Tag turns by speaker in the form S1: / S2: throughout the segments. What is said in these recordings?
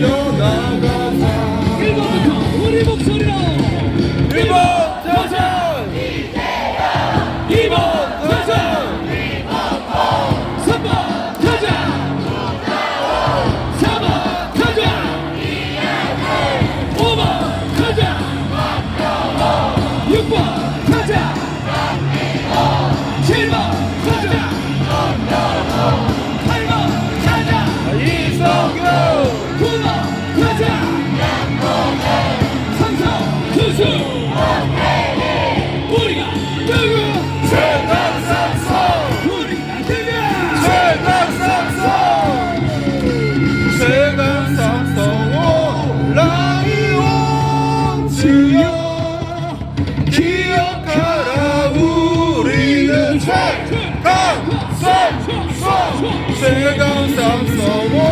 S1: 날려나가자 1번부터 우리
S2: 목소리로 1번 7번 즐거운 삶 가서.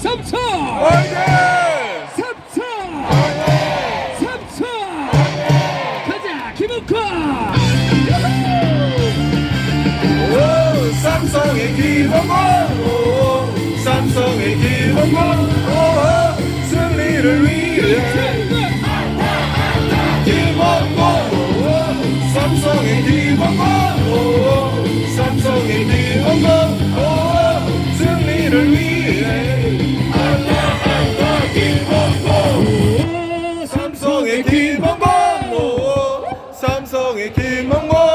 S2: 삼성! 삼성! 삼성!
S1: 가자
S2: 김웅권! 삼성의 기본 梦过